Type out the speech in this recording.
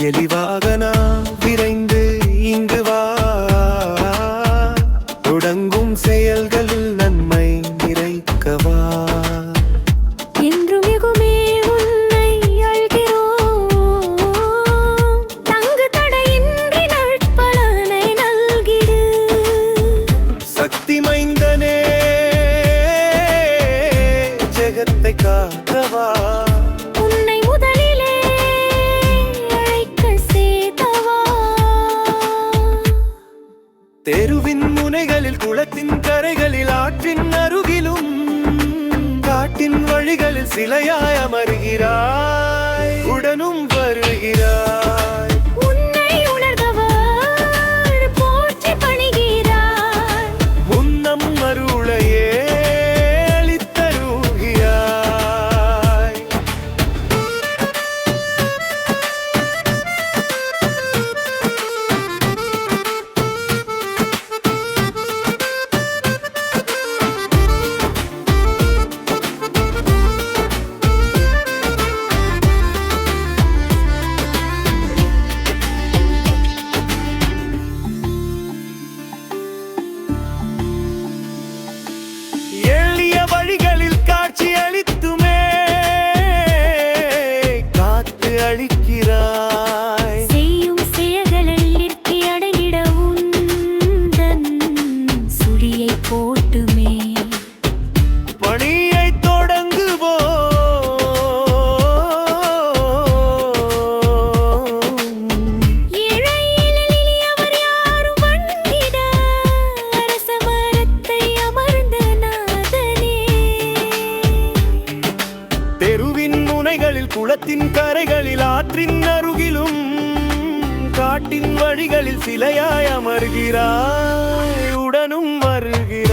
எலிவாக நாம் விரைந்து இங்கு வா. தொடங்கும் செயல்களில் நன்மை நிறைக்கவா. மைந்தனே ஜெகத்தை காக்கவா. தெருவின் முனைகளில் குளத்தின் கரைகளில் ஆற்றின் அருகிலும் காட்டின் வழிகளில் சிலையாய் அமர்கிறாய். உடனும் செம்பின் முனைகளில் குளத்தின் கரைகளில் ஆற்றின் அருகிலும் காட்டின் வழிகளில் சிலையாய் அமர்கிறாய். உடனும் வருகிறாய்.